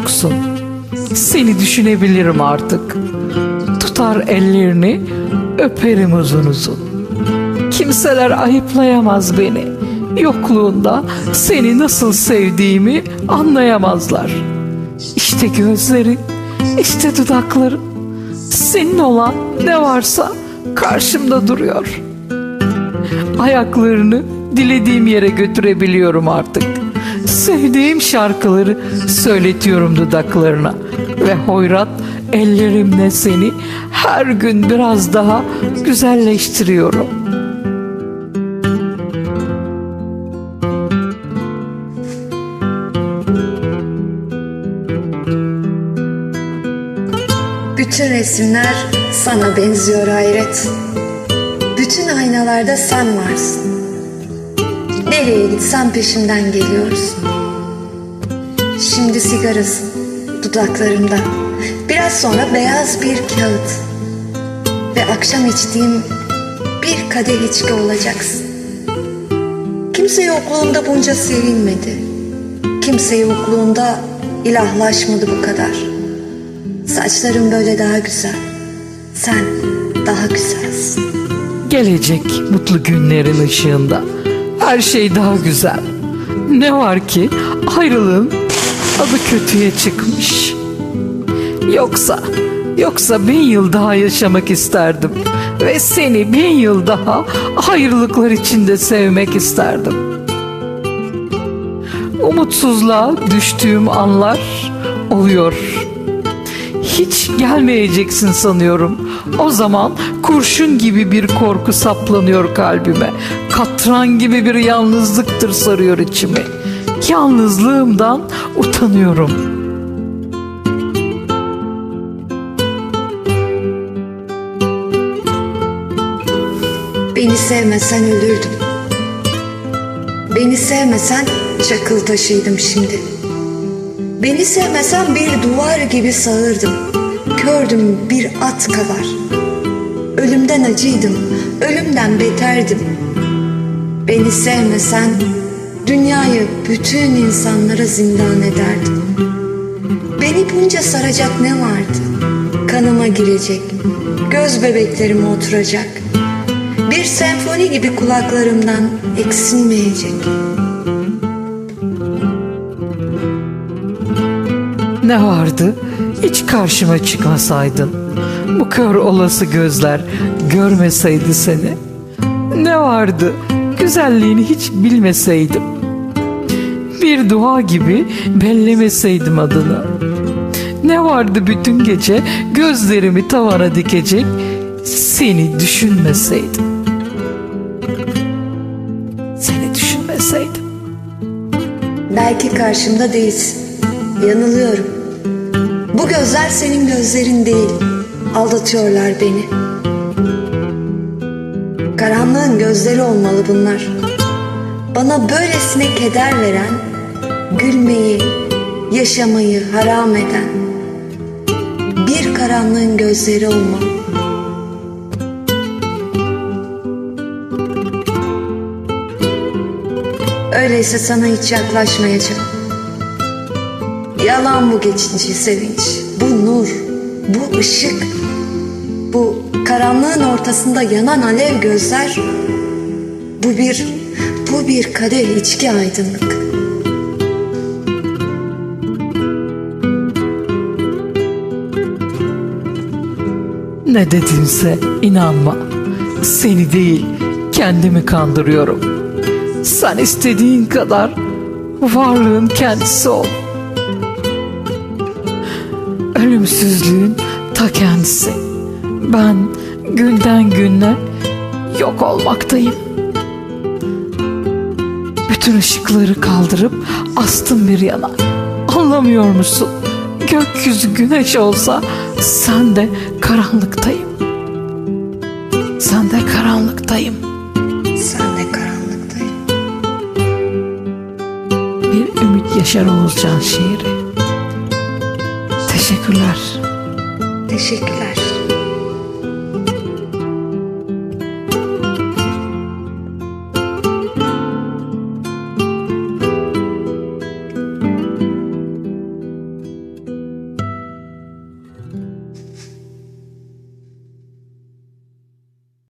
Yoksun. Seni düşünebilirim artık. Tutar ellerini, öperim uzun uzun. Kimseler ayıplayamaz beni. Yokluğunda seni nasıl sevdiğimi anlayamazlar. İşte gözlerin, işte dudakların. Senin olan ne varsa karşımda duruyor. Ayaklarını dilediğim yere götürebiliyorum artık. Sevdiğim şarkıları söyletiyorum dudaklarına ve hoyrat ellerimle seni her gün biraz daha güzelleştiriyorum. Bütün resimler sana benziyor hayret. Bütün aynalarda sen varsın. Nereye gitsem peşimden geliyorsun. Şimdi sigarasın dudaklarımda. Biraz sonra beyaz bir kağıt. Ve akşam içtiğim bir kadeh içki olacaksın. Kimse yokluğunda bunca sevilmedi. Kimse yokluğunda ilahlaşmadı bu kadar. Saçların böyle daha güzel. Sen daha güzelsin. Gelecek mutlu günlerin ışığında her şey daha güzel. Ne var ki ayrılığın adı kötüye çıkmış. Yoksa, yoksa bin yıl daha yaşamak isterdim. Ve seni bin yıl daha ayrılıklar içinde sevmek isterdim. Umutsuzluğa düştüğüm anlar oluyor. Hiç gelmeyeceksin sanıyorum. O zaman kurşun gibi bir korku saplanıyor kalbime. Katran gibi bir yalnızlıktır sarıyor içimi. Yalnızlığımdan utanıyorum. Beni sevmesen ölürdüm. Beni sevmesen çakıl taşıydım şimdi. Beni sevmesen bir duvar gibi sağırdım. Kördüm bir at kadar. Ölümden acıydım, ölümden beterdim. Beni sevmesen dünyayı bütün insanlara zindan ederdim. Beni bunca saracak ne vardı? Kanıma girecek, göz bebeklerime oturacak. Bir senfoni gibi kulaklarımdan eksilmeyecek. Ne vardı? Hiç karşıma çıkmasaydın. Bu kör olası gözler görmeseydi seni. Ne vardı? Güzelliğini hiç bilmeseydim. Bir dua gibi bellemeseydim adını. Ne vardı bütün gece gözlerimi tavana dikecek seni düşünmeseydim. Seni düşünmeseydim. Belki karşımda değilsin. Yanılıyorum. Bu gözler senin gözlerin değil. Aldatıyorlar beni. Karanlığın gözleri olmalı bunlar. Bana böylesine keder veren, gülmeyi, yaşamayı haram eden bir karanlığın gözleri olmalı. Öyleyse sana hiç yaklaşmayacağım. Yalan bu geçici sevinç, bu nur, bu ışık, bu karanlığın ortasında yanan alev gözler, bu bir, bu bir kadeh içki aydınlık. Ne dedimse inanma. Seni değil kendimi kandırıyorum. Sen istediğin kadar varlığın kendisi ol. Ölümsüzlüğün ta kendisi. Ben günden güne yok olmaktayım. Bütün ışıkları kaldırıp astım bir yana. Anlamıyor musun? Gökyüzü güneş olsa sen de karanlıktayım. Sen de karanlıktayım. Sen de karanlıktayım. Bir Ümit Yaşar Oğuzcan şiiri. Teşekkürler. Teşekkürler.